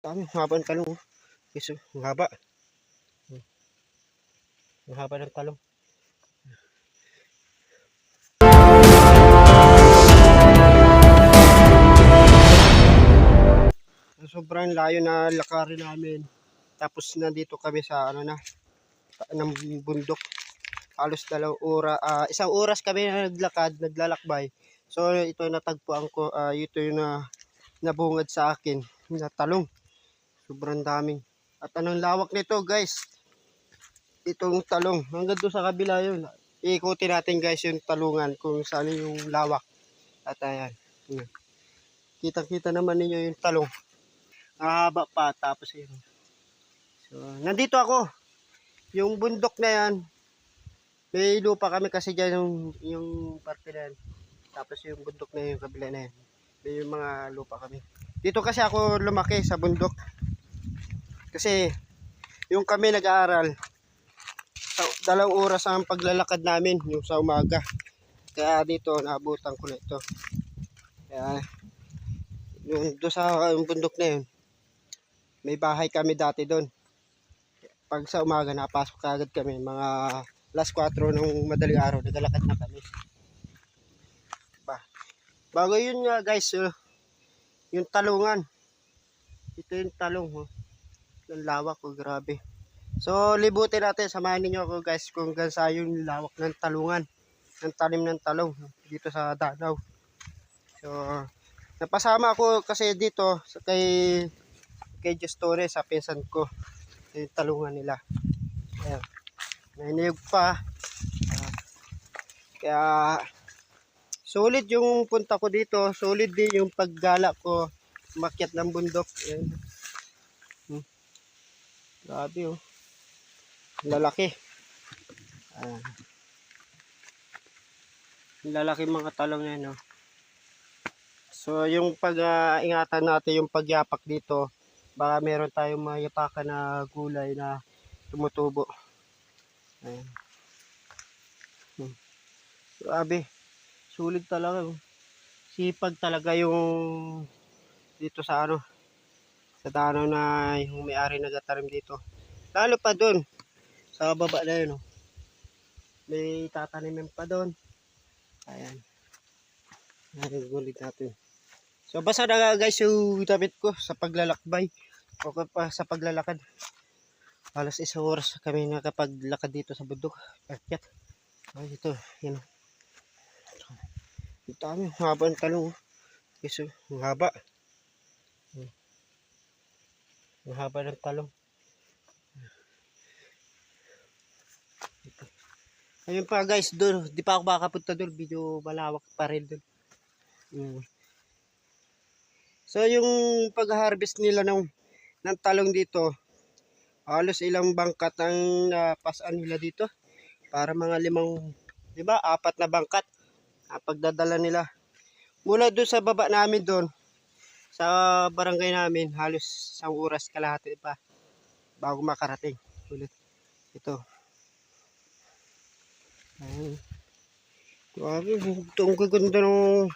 Dami, haba ng talong. oh. Yes, oh, ang haba. Hmm. Ang haba ng talong. Sobrang layo na lakarin namin. Tapos nandito kami sa ano na, ng bundok. Halos dalawang ora, ah, isang oras kami na naglakad, naglalakbay. So ito yung natagpuan ko, ah, ito yung na nabungad sa akin na talong. Sobrang daming. At anong lawak nito guys? Itong talong. Hanggang doon sa kabila yun. Iikutin natin guys yung talungan kung saan yung lawak. At ayan. Kitang-kita naman ninyo yung talong. Mahaba pa. Tapos yun. So, nandito ako. Yung bundok na yan. May lupa kami kasi dyan yung, yung parte na yan. Tapos yung bundok na yung kabila na yan. May yung mga lupa kami. Dito kasi ako lumaki sa bundok. Kasi yung kami nag-aaral, dalawang oras ang paglalakad namin yung sa umaga. Kaya dito naabutan ko na ito. Kaya yung doon sa yung bundok na yun, may bahay kami dati doon. Pag sa umaga napasok agad kami, mga last 4 ng madaling araw, naglalakad na kami. Ba. Bago yun nga guys, uh, yung talungan. Ito yung talong. Oh. Yung lawak ko, grabe. So, libutin natin. Samahan ninyo ako guys kung gansa yung lawak ng talungan. Ng talim ng talong dito sa Danau. So, napasama ako kasi dito kay kay Justore sa pinsan ko. Yung talungan nila. Ayan. Nainiyog pa. Ah, kaya, solid yung punta ko dito. Solid din yung paggala ko. Makyat ng bundok. Ayan. Grabe oh. Lalaki. Ah. Lalaki mga talong na yun, oh. So, yung pag-ingatan natin, yung pagyapak dito, baka meron tayong mayapakan na gulay na tumutubo. Ayan. Hmm. Grabe. Sulit talaga. oh. Sipag talaga yung dito sa ano, sa dano na yung may-ari nagatarim dito. Lalo pa doon, sa baba na yun. Oh. May tatanimin pa doon. Ayan. Gulit natin. So, basa na guys yung damit ko sa paglalakbay. O pa sa paglalakad. Alas isang oras kami nakapaglakad dito sa bundok. Akyat. Ay, ito. Yan. Ang dami. Ang haba talong. oh. Oh. Ang haba. Ang haba ng talong. Ayun pa guys, doon, di pa ako makapunta doon, video malawak pa rin doon. Mm. So yung pag-harvest nila ng, ng talong dito, halos ilang bangkat ang napasaan nila dito. Para mga limang, di ba, apat na bangkat ang pagdadala nila. Mula doon sa baba namin doon, sa barangay namin, halos isang oras kalahati pa bago makarating ulit. Ito. Ayun. Grabe, ito ang gaganda ng